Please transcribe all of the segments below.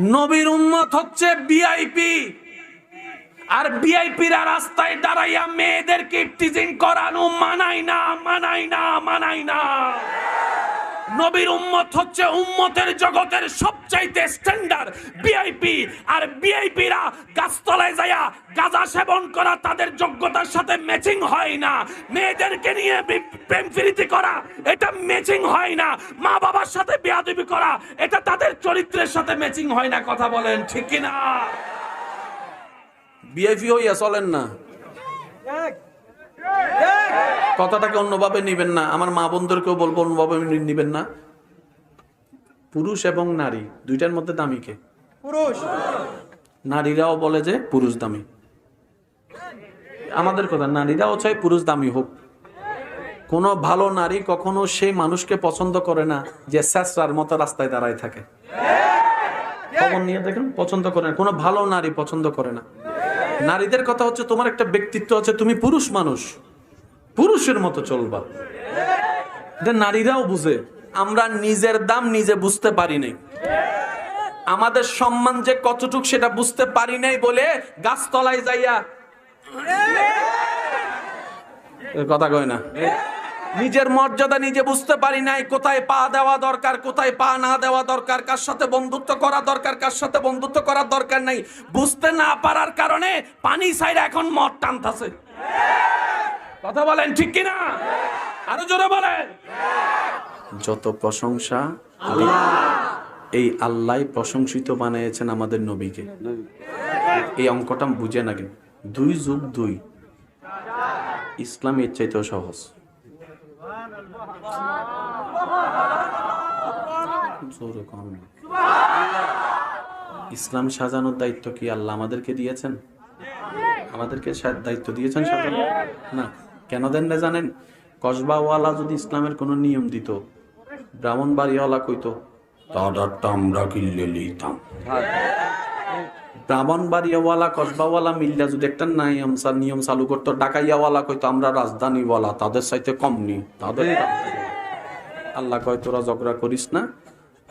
নবীর উম্মত হচ্ছে বিআইপি আর বিআইপিরা রাস্তায় দাঁড়াইয়া মেয়েদেরকে টিজিং করানো মানাই না মানাই না মানাই না। নবীর উম্মত হচ্ছে উম্মতের জগতের সবচাইতে স্ট্যান্ডার্ড বিআইপি আর বিআইপিরা গাছতলায় যায়া গাঁজা সেবন করা তাদের যোগ্যতার সাথে ম্যাচিং হয় না। মেয়েদেরকে নিয়ে প্রেম প্রীতি করা এটা ম্যাচিং হয় না। মা বাবার সাথে বেয়াদবি করা এটা তাদের চরিত্রের সাথে ম্যাচিং হয় না কথা বলেন ঠিক কি না বিআইপি হইয়া চলেন না। কথাটাকে অন্যভাবে নিবেন না। আমার মা বোনদেরকেও বলব অন্যভাবে নিবেন না। পুরুষ এবং নারী দুইটার মধ্যে দামি কে? পুরুষ। নারীরাও বলে যে পুরুষ দামি। আমাদের কথা নারীরাও চায় পুরুষ দামি হোক। কোনো ভালো নারী কখনো সেই মানুষকে পছন্দ করে না যে স্যাসরার মতো রাস্তায় দাঁড়ায় থাকে। খবর নিয়ে দেখেন পছন্দ করে না। কোনো ভালো নারী পছন্দ করে না। নারীদের কথা হচ্ছে তোমার একটা ব্যক্তিত্ব আছে তুমি পুরুষ মানুষ। পুরুষের মতো চলবা। এটা নারীরাও বুঝে। আমরা নিজের দাম নিজে বুঝতে পারি নাই। আমাদের সম্মান যে কতটুক সেটা বুঝতে পারি নাই বলে গাছতলায় যাইয়া কথা কয় না। নিজের মর্যাদা নিজে বুঝতে পারি নাই, কোথায় পা দেওয়া দরকার, কোথায় পা না দেওয়া দরকার, কার সাথে বন্ধুত্ব করা দরকার, কার সাথে বন্ধুত্ব করার দরকার নাই। বুঝতে না পারার কারণে পানি সাইড এখন মদ টানতাছে। কথা বলেন ঠিক কিনা? আরও জোরে বলেন। যত প্রশংসা এই আল্লাহ প্রশংসিত বানিয়েছেন আমাদের নবীকে। এই অঙ্কটা বুঝে না দুই যুগ দুই। ইসলাম এর চাইতেও সহজ। ইসলাম সাজানোর দায়িত্ব কি আল্লাহ আমাদেরকে দিয়েছেন? আমাদেরকে দায়িত্ব দিয়েছেন সাজানো না। কেন দেন না জানেন? কসবাওয়ালা যদি ইসলামের কোনো নিয়ম দিত ব্রাহ্মণ বাড়িওয়ালা কইতো তাদারটা আমরা কিনলে লিতাম। ব্রাহ্মণবাড়িয়াওয়ালা কসবাওয়ালা মিল্লা যদি একটা নিয়ম নিয়ম চালু করতো, ডাকাইয়াওয়ালা কইতো, আমরা রাজধানীওয়ালা, তাদের সাইতে কম নি তাদের আল্লাহ কয়, তোরা ঝগড়া করিস না,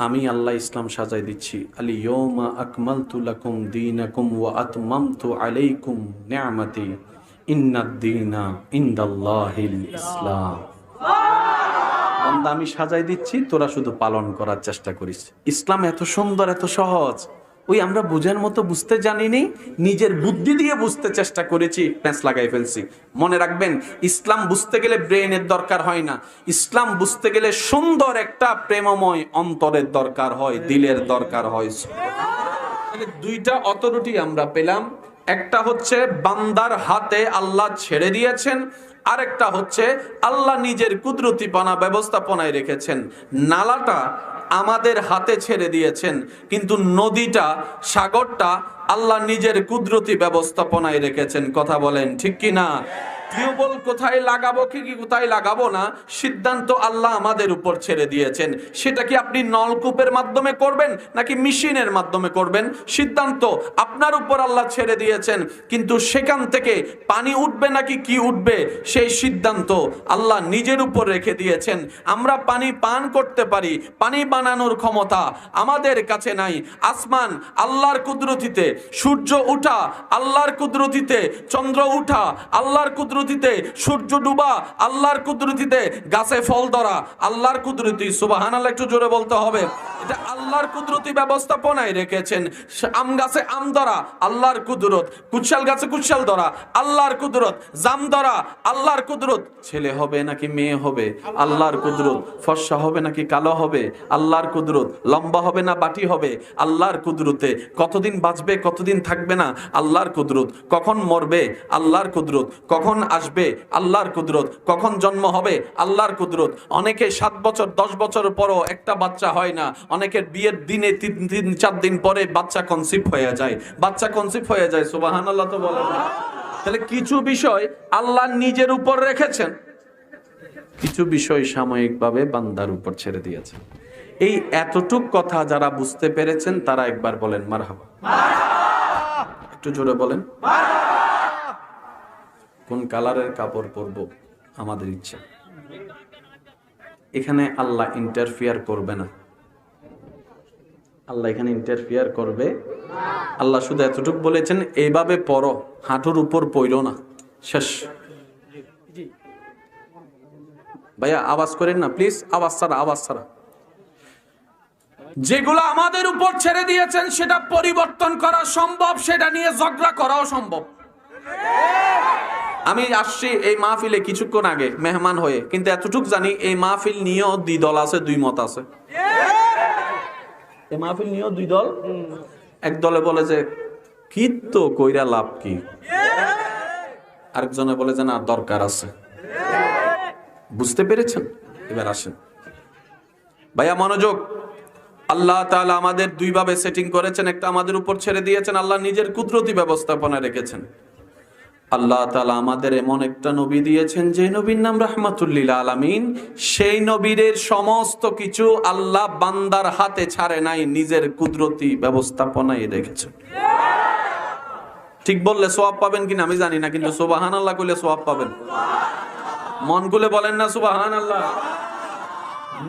আমি আল্লাহ ইসলাম সাজাই দিচ্ছি। আলি ইয়মা আকমালতু লাকুম দীনাকুম ওয়া আতমামতু আলাইকুম নি'মাতি আমি সাজাই দিচ্ছি, তোরা শুধু পালন করার চেষ্টা করিস। ইসলাম এত সুন্দর, এত সহজ। ওই আমরা বুঝার মতো বুঝতে জানিনি, নিজের বুদ্ধি দিয়ে বুঝতে চেষ্টা করেছি, প্যাঁচ লাগাই ফেলছি। মনে রাখবেন, ইসলাম বুঝতে গেলে ব্রেনের দরকার হয় না। ইসলাম বুঝতে গেলে সুন্দর একটা প্রেমময় অন্তরের দরকার হয়, দিলের দরকার হয়। দুইটা অথরিটি আমরা পেলাম। একটা হচ্ছে বান্দার হাতে আল্লাহ ছেড়ে দিয়েছেন, আরেকটা হচ্ছে আল্লাহ নিজের কুদরতিপনা ব্যবস্থাপনায় রেখেছেন। নালাটা আমাদের হাতে ছেড়ে দিয়েছেন, কিন্তু নদীটা, সাগরটা আল্লাহ নিজের কুদরতি ব্যবস্থাপনায় রেখেছেন। কথা বলেন, ঠিক কি না টিউবওয়েল কোথায় লাগাবো, কি কি কোথায় লাগাবো না, সিদ্ধান্ত আল্লাহ আমাদের উপর ছেড়ে দিয়েছেন। সেটা কি আপনি নলকূপের মাধ্যমে করবেন, নাকি মেশিনের মাধ্যমে করবেন? সিদ্ধান্ত আপনার উপর আল্লাহ ছেড়ে দিয়েছেন, কিন্তু সেখান থেকে পানি উঠবে নাকি কি উঠবে, সেই সিদ্ধান্ত আল্লাহ নিজের উপর রেখে দিয়েছেন। আমরা পানি পান করতে পারি, পানি বানানোর ক্ষমতা আমাদের কাছে নাই। আসমান আল্লাহর কুদরতিতে, সূর্য উঠা আল্লাহর কুদরতিতে, চন্দ্র উঠা আল্লাহর কুদরতিতে, সূর্য ডুবা, আল্লাহর কুদরতিতে, গাছে ফল ধরা, আল্লাহর কুদরতি সুবাহান আল্লাহ একটু জোরে বলতে হবে। এটা আল্লাহর কুদরতি ব্যবস্থাপনায় রেখেছেন। আম গাছে আম ধরা, আল্লাহর কুদরত। কুশাল গাছে কুশাল ধরা, আল্লাহর কুদরত। জাম ধরা, আল্লাহর কুদরত। ছেলে হবে নাকি মেয়ে হবে? আল্লাহর কুদরত। ফর্সা হবে নাকি কালো হবে? আল্লাহর কুদরত। লম্বা হবে না বাটি হবে? আল্লাহর কুদরতে কতদিন বাঁচবে, কতদিন থাকবে না? আল্লাহর কুদরত। কখন মরবে? আল্লাহর কুদরত। কখন আসবে আল্লাহর কুদরত। কখন জন্ম হবে? আল্লাহর কুদরত। অনেকে সাত বছর, দশ বছর পরও একটা বাচ্চা হয় না। অনেকের বিয়ের দিনে তিন তিন, চার দিন পরে বাচ্চা কনসিভ হয়ে যায়। বাচ্চা কনসিভ হয়ে যায় সুবাহান আল্লাহ তো বলে না। তাহলে কিছু বিষয় আল্লাহ নিজের উপর রেখেছেন। কিছু বিষয় সাময়িকভাবে বান্দার উপর ছেড়ে দিয়েছেন। এই এতটুক কথা যারা বুঝতে পেরেছেন, তারা একবার বলেন, মারহাবা। একটু জোরে বলেন। কোন কালারের কাপড় পরব? আমাদের ইচ্ছা। এখানে আল্লাহ ইন্টারফিয়ার করবে না। আল্লাহ এখানে ইন্টারফিয়ার করবে। আল্লাহ শুধু এতটুকু বলেছেন, এইভাবে পড়ো হাঁটুর উপর পইল না। শেষ। ভাইয়া, আওয়াজ করেন না প্লিজ আওয়াজ ছাড়া আওয়াজ ছাড়া। যেগুলো আমাদের উপর ছেড়ে দিয়েছেন, সেটা পরিবর্তন করা সম্ভব, সেটা নিয়ে ঝগড়া করাও সম্ভব। আমি আসছি এই মাহফিলে কিছুক্ষণ আগে, মেহমান হয়ে। কিন্তু এতটুক জানি, এই মাহফিল নিয়েও দুই দল আছে, দুই মত আছে। এই মাহফিল নিয়েও দুই দল? এক দলে বলে যে, কি তো কইরা লাভ কি? আরেকজনে বলে যে, না, দরকার আছে। বুঝতে পেরেছেন? এবার আসেন। ভাইয়া, মনোযোগ। আল্লাহ তাআলা আমাদের দুইভাবে সেটিং করেছেন। একটা আমাদের উপর ছেড়ে দিয়েছেন, আল্লাহ নিজের কুদরতি ব্যবস্থাপনা রেখেছেন। আল্লাহ তালা আমাদের এমন একটা নবী দিয়েছেন যে নবীর নাম রাহমাতুল্লিল আলামিন। সেই নবীরের সমস্ত কিছু আল্লাহ বান্দার হাতে ছাড়ে নাই, নিজের কুদরতি ব্যবস্থাপনায় রেখেছেন ঠিক বললে সোয়াব পাবেন কিনা আমি জানি না, কিন্তু সুবাহান আল্লাহ করলে সোয়াব পাবেন। মন গুলে বলেন না সুবাহান আল্লাহ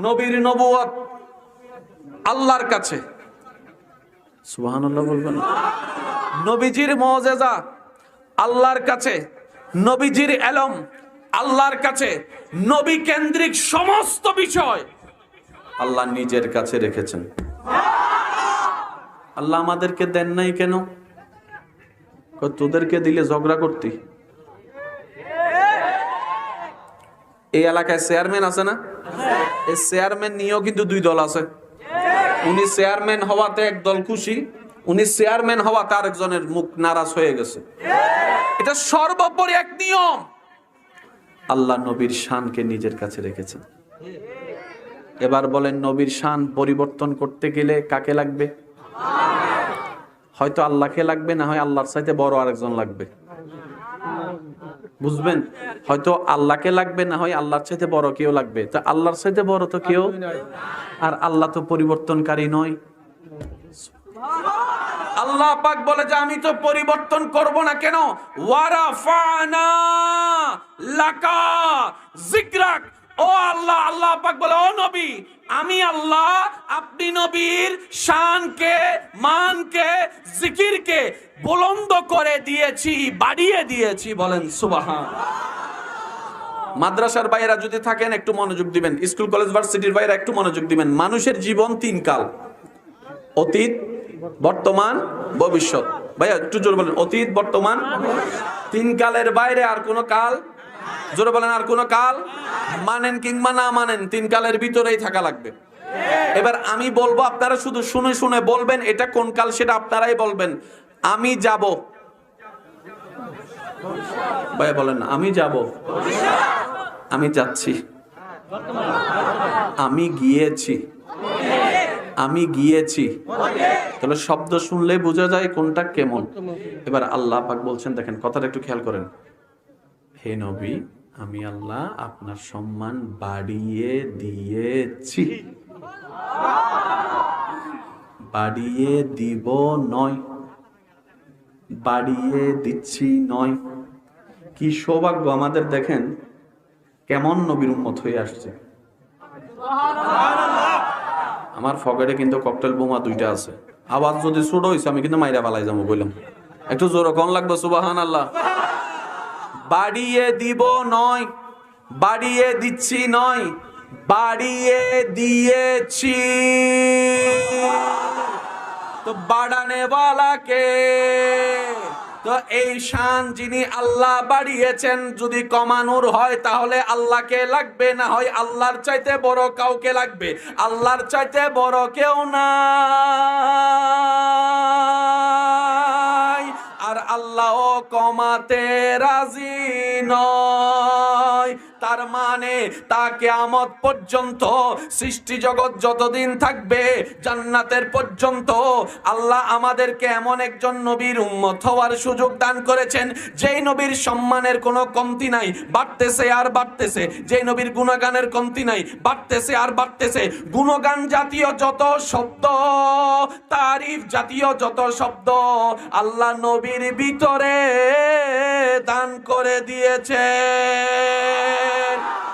নবীর নবুয়ত আল্লাহর কাছে। সুবাহান আল্লাহ বলবেন নবীজির মজেজা আল্লাহর কাছে নবীজির এলম, আল্লাহর কাছে নবী কেন্দ্রিক সমস্ত বিষয় আল্লাহ নিজের কাছে রেখেছেন। আল্লাহ আমাদেরকে দেন নাই কেন? তোদেরকে দিলে ঝগড়া করতি? এই এলাকায় চেয়ারম্যান আছে না? এই চেয়ারম্যান নিয়েও কিন্তু দুই দল আছে। উনি চেয়ারম্যান হওয়াতে এক দল খুশি উনি চেয়ারম্যান হওয়াতে একজনের মুখ নারাজ হয়ে গেছে। এটা সর্বোপরি এক নিয়ম। আল্লাহ নবীর শানকে নিজের কাছে রেখেছেন। এবার বলেন, নবীর শান পরিবর্তন করতে গেলে কাকে লাগবে? হয়তো আল্লাহকে লাগবে, না হয় আল্লাহর সাথে বড় আরেকজন লাগবে। বুঝবেন? হয়তো আল্লাহকে লাগবে, না হয় আল্লাহর চাইতে বড় কেউ লাগবে। তো আল্লাহর চাইতে বড় তো কেউ? আর আল্লাহ তো পরিবর্তনকারী নয়। আল্লাহ পাক বলে যে, আমি তো পরিবর্তন করব না কেন? ওয়ারাফানা লাকা জিকরাক ও আল্লাহ আল্লাহ পাক বলে, ও নবী, আমি আল্লাহ, আপনি নবীর শানকে, মানকে, জিকিরকে বুলন্দ করে দিয়েছি, বাড়িয়ে দিয়েছি। বলেন, সুবহান। মাদ্রাসার বাইরা যদি থাকেন, একটু মনোযোগ দিবেন। স্কুল, কলেজ, ভার্সিটির বাইরা একটু মনোযোগ দিবেন। মানুষের জীবন তিন কাল। অতীত, বর্তমান, ভবিষ্যৎ। ভাইয়া, একটু জোরে বলেন, অতীত, বর্তমান, তিন কালের বাইরে আর কোনো কাল? জোরে বলেন, আর কোনো কাল? মানেন কিংবা না মানেন, তিন কালের ভিতরেই থাকা লাগবে। এবার আমি বলব, আপনারা শুধু শুনে শুনে বলবেন, এটা কোন কাল সেটা আপনারাই বলবেন। আমি যাব। ভাইয়া, বলেন আমি যাব। আমি যাচ্ছি। আমি গিয়েছি। আমি গিয়েছি। তাহলে শব্দ শুনলে বোঝা যায় কোনটা কেমন। এবার আল্লাহ পাক বলছেন, দেখেন, কথাটা একটু খেয়াল করেন। হে নবী, আমি আল্লাহ আপনার সম্মান বাড়িয়ে দিয়েছি। বাড়িয়ে দিব নয়। বাড়িয়ে দিচ্ছি নয়। কি সৌভাগ্য আমাদের, দেখেন, কেমন নবীর উম্মত হয়ে আসছে। আমার ফকেটে কিন্তু ককটেল বোমা দুইটা আছে। আওয়াজ যদি ছোট হয়েছে আমি কিন্তু মাইরা পালাই যাব বললাম একটু জোর কম লাগবে সুবাহান আল্লাহ বাড়িয়ে দিব নয়, বাড়িয়ে দিচ্ছি নয়, বাড়িয়ে দিয়েছি। তো বাড়ানে কে তো এই শান যিনি আল্লাহ বাড়িয়েছেন, যদি কমানোর হয় তাহলে আল্লাহকে লাগবে, না হয় আল্লাহর চাইতে বড় কাউকে লাগবে। আল্লাহর চাইতে বড় কেউ না আর আল্লাহ কমাতে রাজি নয়। তার মানে তা আমত পর্যন্ত সৃষ্টি জগৎ যতদিন থাকবে, জান্নাতের পর্যন্ত আল্লাহ আমাদেরকে এমন একজন নবীর উম্মত হওয়ার সুযোগ দান করেছেন, যেই নবীর সম্মানের কোনো কমতি নাই, বাড়তেছে আর বাড়তেছে। যেই নবীর গুণগানের কমতি নাই, বাড়তেছে আর বাড়তেছে। গুণগান জাতীয় যত শব্দ, তারিফ জাতীয় যত শব্দ, আল্লাহ নবীর ভিতরে দান করে দিয়েছে। Man.